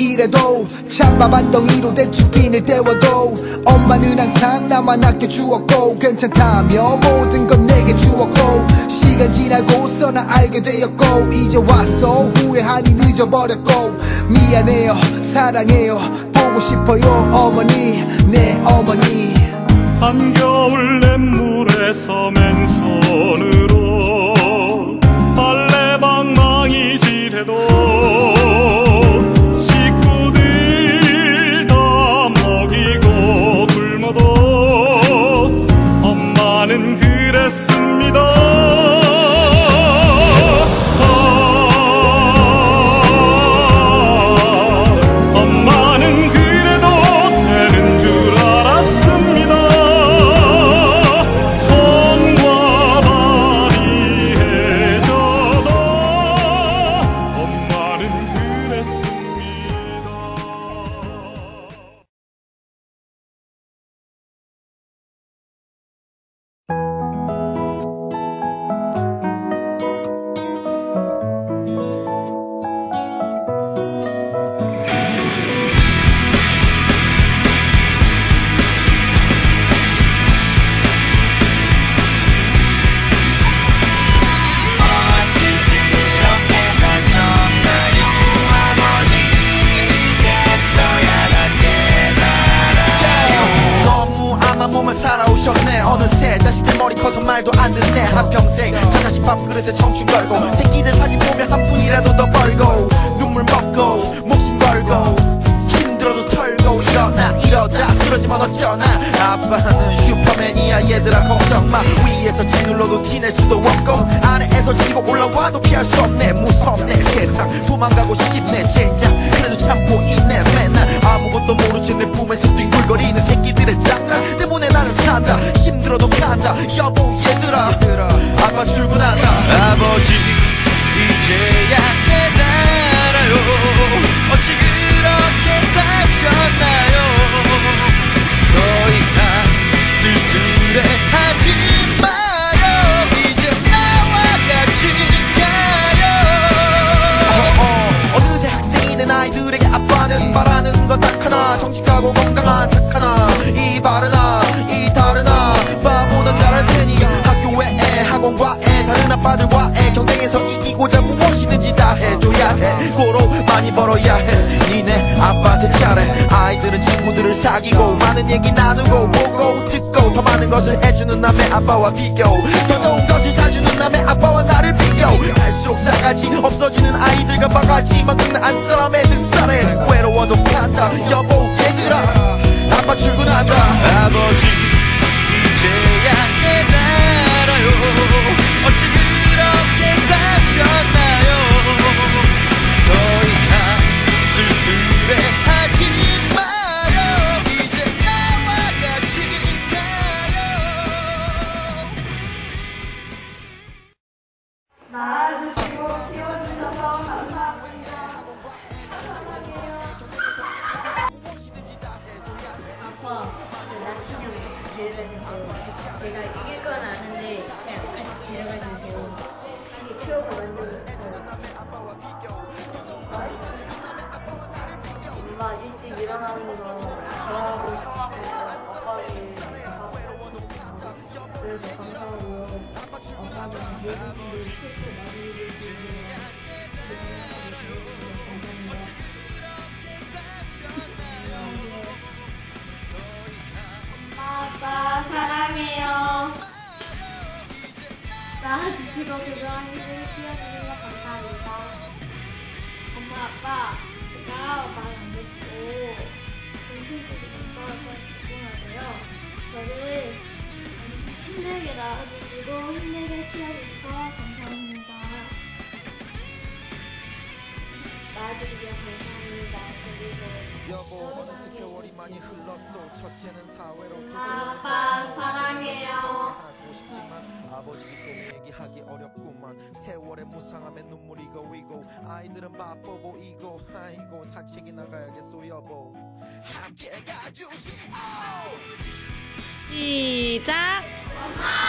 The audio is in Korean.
이래도 찬밥 한 덩이로 대충 끼를 때워도 엄마는 항상 나만 아껴주었고 괜찮다며 모든 건 내게 주었고 시간 지나고서 나 알게 되었고 이제 와서 후회하니 늦어버렸고 미안해요 사랑해요 보고 싶어요 어머니 내 어머니. 한겨울 냇물에서 맨손으 몸을 살아오셨네. 어느새 자식들 머리 커서 말도 안 듣네. 한평생 저 자식 밥그릇에 청춘 걸고 새끼들 사진 보면 한 푼이라도 더 벌고 눈물 먹고 목숨 걸고 힘들어도 털고 일어나 이러다 쓰러지면 어쩌나. 아빠는 슈 얘들아 걱정 마. 위에서 짓눌러도 티낼 수도 없고 아래에서 치고 올라와도 피할 수 없네. 무섭네 세상. 도망가고 싶네 젠장. 그래도 참고 있네 맨날. 아무것도 모르지 내 품에서 뒹굴거리는 새끼들의 장난 때문에 나는 산다. 힘들어도 간다. 여보 얘들아. 아빠 출근한다. 아버지 이제야 정직하고 건강한 착 하나 이 바르나 이 다르나 바보다 잘할 테니 학교 외에 학원과에 다른 아빠들과의 경쟁에서 이기고자 무엇이든지 다 해줘야 해. 고로 많이 벌어야 해. 니네 아빠한테 잘해. 아이들은 친구들을 사귀고 많은 얘기 나누고 보고 듣고 더 많은 것을 해주는 남의 아빠와 비교. 더 좋은 것을 사주는 남의 아빠와 나를 비교. 갈수록 싸가지 없어지는 아이들과 바가지 만드는 안 사람의 등살에. 외로워도 간다. 여 낳아주시고 키워주셔서 감사합니다. 아빠, 저 낚시냐고 같이 데려가주세요. 제가 이길 건 아는데 그냥 같이 데려가주세요. 이게 키워서 만들었어요. 엄마 일찍 일어나는 거 그래서 감사하고요. 아빠는 외국인들 최고 많이 해주시고 아빠 사랑해요. 낳아주시고 그동안 힘을 키워주셔서 감사합니다. 엄마 아빠 제가 말 안 듣고 낳아주시면 감사합니다. 그리고 여보 어느새 세월이 많이 흘렀어 첫째는 사회로 둘째는 아빠 사랑해요. 하고 싶지만 아버지기 때문에 얘기하기 어렵구만 세월의 무상함에 눈물이 고이고 아이들은 바빠 보이고 아이고 산책이 나가야겠어 여보 함께 가주시오 시작. 엄마